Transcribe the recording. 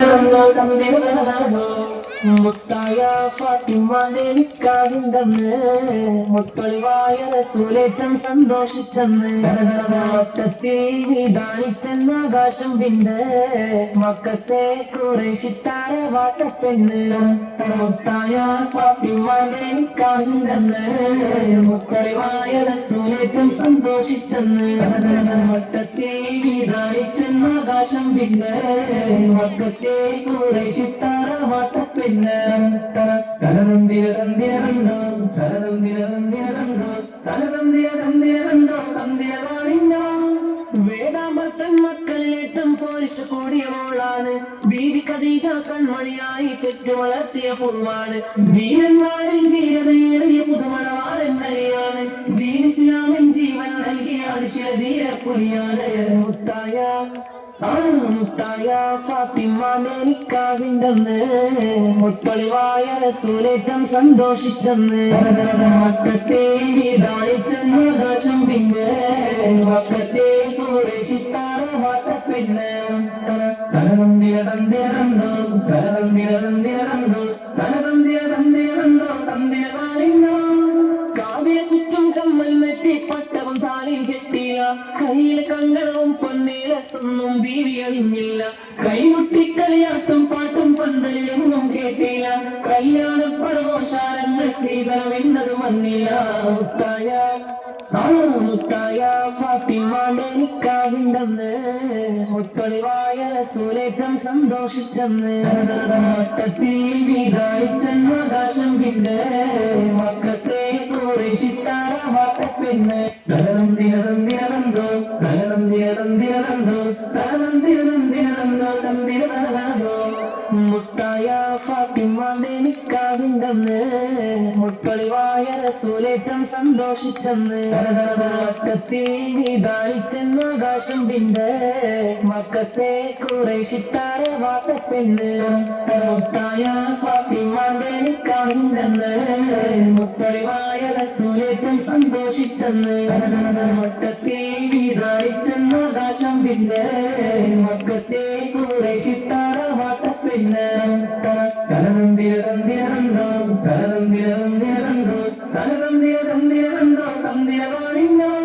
Thank you. മുത്തായ ഫാത്തിമാന്റെ നിക്കാഹിണ്ടെന്ന് മുത്തളിവായ റസൂലേറ്റം സന്തോഷിച്ചെന്ന്. മക്കത്തെ വിധാനിച്ചെന്ന് ആകാശം പിന്നെ മക്കത്തെ കുറേശിത്താര വാട്ടപ്പെന്ന് മുത്തായ ഫാത്തിമാന്റെ നിക്കാഹിണ്ടെന്ന് മുത്തളിവായ റസൂലേറ്റം സന്തോഷിച്ചെന്ന്. മക്കത്തെ വിധാനിച്ചെന്ന് ആകാശം പിന്നെ മക്കത്തെ കുറേശിത്താര വാട്ടപ്പെണ്ണ് തലനന്ദിരന്ദിരണ്ടോ മക്കൾ തലനന്ദിരന്ദിരണ്ടോ പോരിച്ചു കൂടിയ മോളാണ്. ബീവി ഖദീജ കൺമണിയായി തെറ്റ് വളർത്തിയ പൂവാണ് വീരന്മാരിൽ വീരതയേറിയ പുതുമണവാളൻ നരിയാണ് ദീനിസ്ലാമിൻ ജീവൻ നൽകിയ ധീര പുലിയാണ് മുത്തായ മുത്തായ ഫാത്തിമാനെ നിക്കാവിണ്ടെന്ന് മുത്തളിവായ റസൂലേറ്റം സന്തോഷിച്ചെന്ന്. മക്കത്തെ വിധാനിച്ചെന്ന് ആകാശം പിന്നെ. മക്കത്തെ കുറേശിത്താറ തന്തിരണ്ടോ തലനന്ദിയ തന്തിരണ്ടോ തലനന്ദിയ തന്തിരണ്ടോ തന്തിയ കാവ്യ ചുറ്റും കമ്മൽ നെറ്റി പട്ടവും താലിയും കെട്ടിയ കയ്യിൽ കങ്ങളവും പൊന്നേരസൊന്നും ബീവി അറിഞ്ഞില്ല കൈമുട്ടി കളിയാട്ടും പാട്ടും പന്തലൊന്നും കേട്ടില്ല. കല്യാണ പരമോശാരങ്ങൾ സീതമെന്നത് വന്നില്ല. മുത്തായ മുത്തായ ഫാത്തിമാന്റെ നിക്കാവിണ്ടെന്ന് മുത്തളിവായ റസൂലേറ്റം സന്തോഷിച്ചെന്ന്. മട്ടത്തിൽ വിധായിച്ചെന്ന് ആകാശം പിന്നെ മക്കത്തെ ദിനന്തോ തലനം ദിനം മക്കത്തെ തലനം ദിനം ദിനന്തോ തന്തിരോ മുത്തായ ഫാത്തിമാന്റെ നിക്കാവിണ്ടെന്ന് മുത്തളിവായ റസൂലേറ്റം സന്തോഷിച്ചെന്ന്. വട്ടത്തിൽ நாசம் பின்ன மக்கத்தே கூரை சித்தார வாட்ட பின்ன. கரணம் தியரம் தியரந்தோம் கரணம் தியரம் தியரந்தோம் கரணம் தியரம் தியரந்தோம் தந்தியவாரிந்தோம்